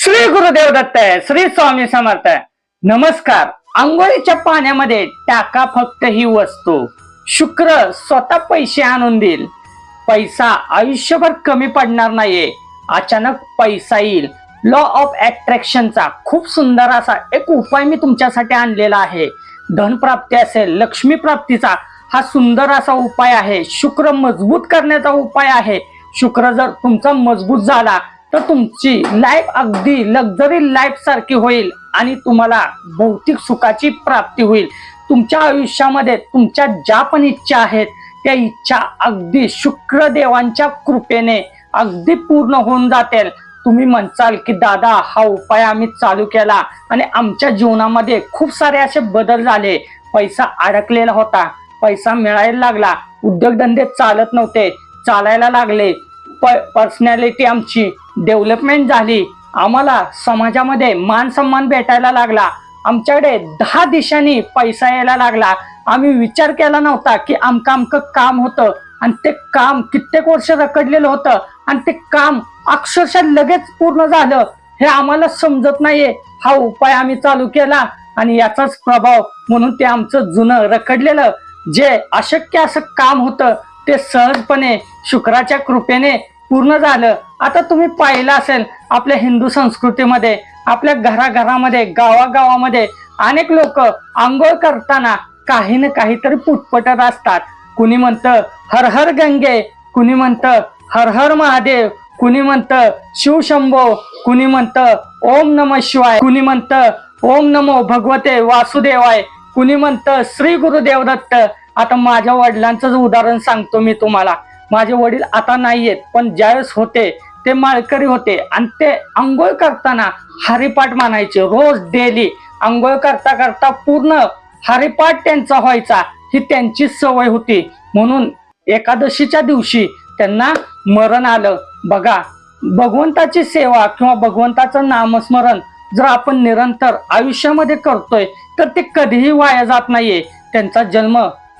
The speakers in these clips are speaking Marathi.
श्री गुरुदेव दत्त श्री स्वामी समर्थ नमस्कार. आंघोळीच्या पाण्यामध्ये टाका फक्त ही वस्तू. शुक्र स्वतः पैसे आणून देईल. पैसा आयुष्यभर कमी पडणार नाहीये. अचानक पैसा येईल. लॉ ऑफ अट्रॅक्शनचा खूप सुंदर असा एक उपाय मी तुमच्यासाठी आणलेला आहे. धनप्राप्ती असेल लक्ष्मी प्राप्तीचा हा सुंदर असा उपाय आहे. शुक्र मजबूत करण्याचा उपाय आहे. शुक्र जर तुमचा मजबूत झाला तर तुमची लाईफ अगदी लक्झरी लाईफ सारखी होईल आणि तुम्हाला भौतिक सुखाची प्राप्ती होईल. तुमच्या आयुष्यामध्ये तुमच्या ज्या पण इच्छा आहेत त्या इच्छा अगदी शुक्रदेवांच्या कृपेने अगदी पूर्ण होऊन जातील. तुम्ही म्हणचाल की दादा हा उपाय आम्ही चालू केला आणि आमच्या जीवनामध्ये खूप सारे असे बदल झाले. पैसा अडकलेला होता. पैसा मिळायला लागला. उद्योगधंदे चालत नव्हते. चालायला लागले. प पर्सनॅलिटी आमची डेव्हलपमेंट झाली. आम्हाला समाजामध्ये मान सन्मान भेटायला लागला. आमच्याकडे दहा दिशांनी पैसा यायला लागला. आम्ही विचार केला नव्हता की आमकं आमकं काम होतं. आणि ते काम कित्येक वर्ष रखडलेलं होतं. आणि ते काम अक्षरशः लगेच पूर्ण झालं. हे आम्हाला समजत नाहीये. हा उपाय आम्ही चालू केला आणि याचाच प्रभाव म्हणून ते आमचं जुनं रखडलेलं जे अशक्य असं काम होतं ते सहजपणे शुक्राच्या कृपेने पूर्ण झालं. आता तुम्ही पाहिलं असेल आपल्या हिंदू संस्कृतीमध्ये आपल्या घराघरामध्ये गावागावामध्ये अनेक लोक आंघोळ करताना काही ना काहीतरी पुटपटत असतात. कुणी म्हणतं हर हर गंगे कुणी म्हणतं हर हर महादेव कुणी म्हणतं शिवशंभो कुणी म्हणतं ओम नम शिवाय कुणी म्हणतं ओम नमो भगवते वासुदेवाय कुणी म्हणतं श्री गुरुदेव दत्त आता माझ्या वडिलांचंच उदाहरण सांगतो मी तुम्हाला. माझे वडील आता नाही आहेत पण ज्यावेळेस होते ते माळकरी होते. आणि ते आंघोळ करताना हरिपाठ मानायचे. रोज डेली आंघोळ करता करता पूर्ण हरिपाठ त्यांचा व्हायचा. ही त्यांची सवय होती. म्हणून एकादशीच्या दिवशी त्यांना मरण आलं. बघा भगवंताची सेवा किंवा भगवंताचं नामस्मरण जर आपण निरंतर आयुष्यामध्ये करतोय तर ते कधीही वाया जात नाहीये. त्यांचा जन्म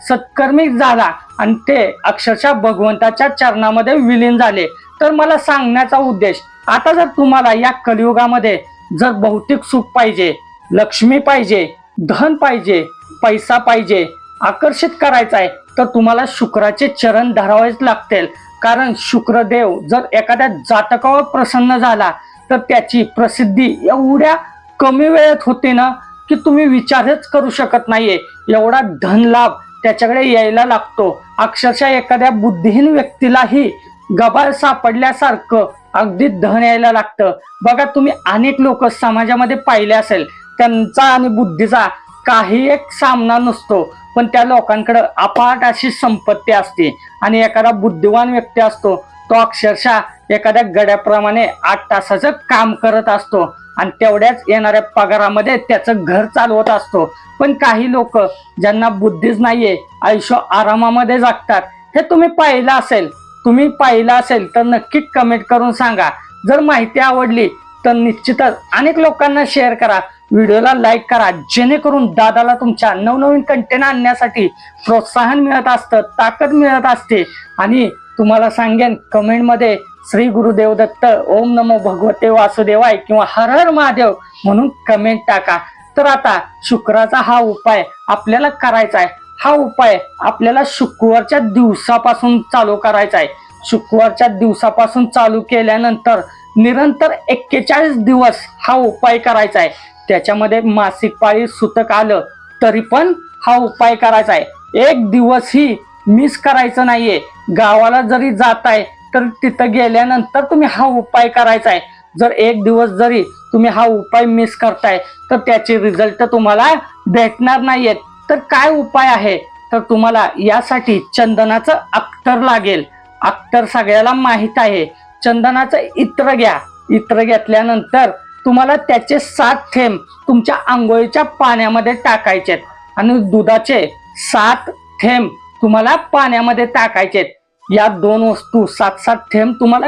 सत्कर्मी झाला आणि ते अक्षरशः भगवंताच्या चरणामध्ये विलीन झाले. तर मला सांगण्याचा उद्देश आता जर तुम्हाला या कलियुगामध्ये जर भौतिक सुख पाहिजे लक्ष्मी पाहिजे धन पाहिजे पैसा पाहिजे आकर्षित करायचा आहे तर तुम्हाला शुक्राचे चरण धरावेच लागतील. कारण शुक्रदेव जर एखाद्या जातकावर प्रसन्न झाला तर त्याची प्रसिद्धी एवढ्या कमी वेळेत होते ना की तुम्ही विचारच करू शकत नाहीये. एवढा धन लाभ त्याच्याकडे यायला लागतो. अक्षरशः एखाद्या बुद्धिहीन व्यक्तीलाही गबाळ सापडल्यासारखं अगदी धन यायला लागतं. बघा तुम्ही अनेक लोक समाजामध्ये पाहिले असेल. त्यांचा आणि बुद्धीचा काही एक सामना नसतो. पण त्या लोकांकडे अपाट अशी संपत्ती असते. आणि एखादा बुद्धिवान व्यक्ती असतो तो अक्षरशः एखाद्या गड्याप्रमाणे आठ तासाचं काम करत असतो आणि तेवढ्याच येणाऱ्या पगारामध्ये त्याचं घर चालवत असतो. पण काही लोक ज्यांना बुद्धीच नाहीये आयुष्य आरामामध्ये जगतात हे तुम्ही पाहिलं असेल. तुम्ही पाहिलं असेल तर नक्की कमेंट करून सांगा. जर माहिती आवडली तर निश्चितच अनेक लोकांना शेअर करा. व्हिडिओला लाईक करा. जेणेकरून दादाला तुमच्या नवनवीन कंटेंट आणण्यासाठी प्रोत्साहन मिळत असतं ताकद मिळत असते आणि तुम्हाला सांगेन कमेंटमध्ये श्री गुरुदेव दत्त ओम नमो भगवते वासुदेवाय किंवा हर हर महादेव म्हणून कमेंट टाका. तर आता शुक्राचा हा उपाय आपल्याला करायचा आहे हा उपाय आपल्याला शुक्रवारच्या दिवसापासून चालू करायचा आहे शुक्रवारच्या दिवसापासून चालू केल्यानंतर निरंतर एक्केचाळीस दिवस हा उपाय करायचा आहे त्याच्यामध्ये मासिक पाळी सुतक आलं तरी पण हा उपाय करायचा आहे एक दिवसही मिस करायचं नाहीये. गावाला जरी जाताय तर तिथं गेल्यानंतर तुम्ही हा उपाय करायचा आहे. जर एक दिवस जरी तुम्ही हा उपाय मिस करताय तर त्याचे रिझल्ट तुम्हाला भेटणार नाहीयेत. तर काय उपाय आहे? तर तुम्हाला यासाठी चंदनाचं अख्तर लागेल. अख्तर सगळ्याला माहीत आहे. चंदनाचं इत्र घ्या. इत्र घेतल्यानंतर तुम्हाला त्याचे सात थेंब तुमच्या आंघोळीच्या पाण्यामध्ये टाकायचे आणि दुधाचे सात थेंब तुम्हाला पाण्यामध्ये टाकायचेत. या दोन वस्तू सात सात थेंब तुम्हाला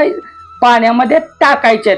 पाण्यामध्ये टाकायचे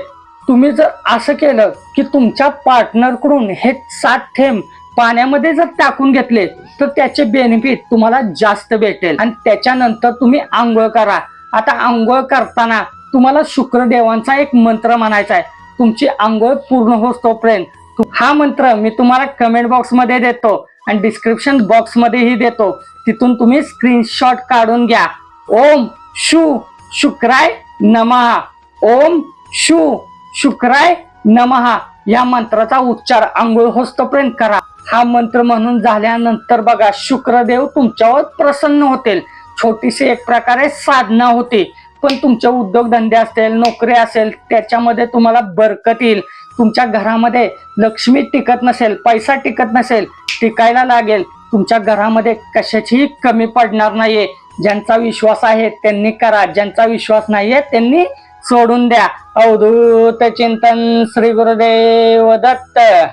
तुम्ही जर असं केलं की तुमच्या पार्टनरकडून हे सात थेंब पाण्यामध्ये जर टाकून घेतले तर त्याचे बेनिफिट तुम्हाला जास्त भेटेल. आणि त्याच्यानंतर तुम्ही आंघोळ करा. आता आंघोळ करताना तुम्हाला शुक्रदेवांचा एक मंत्र म्हणायचा आहे. तुमची आंघोळ पूर्ण होतोपर्यंत हा मंत्र मी तुम्हाला कमेंट बॉक्समध्ये देतो आणि डिस्क्रिप्शन बॉक्स मध्येही देतो. तिथून तुम्ही स्क्रीनशॉट काढून घ्या. ओम शू शुक्राय नमहा ओम शू शुक्राय नमहा या मंत्राचा उच्चार आंघोळ होस्तोपर्यंत करा. हा मंत्र म्हणून झाल्यानंतर बघा शुक्रदेव तुमच्यावर प्रसन्न होतील. छोटीशी एक प्रकारे साधना होते. पण तुमचे उद्योगधंदे असेल नोकरी असेल त्याच्यामध्ये तुम्हाला बरकत येईल. तुमच्या घरामध्ये लक्ष्मी टिकत नसेल पैसा टिकत नसेल टिकायला लागेल तुमच्या घरामध्ये कशाचीही कमी पडणार नाहीये. ज्यांचा विश्वास आहे त्यांनी करा ज्यांचा विश्वास नाहीये त्यांनी सोडून द्या. अवधूत चिंतन श्री गुरुदेव दत्त.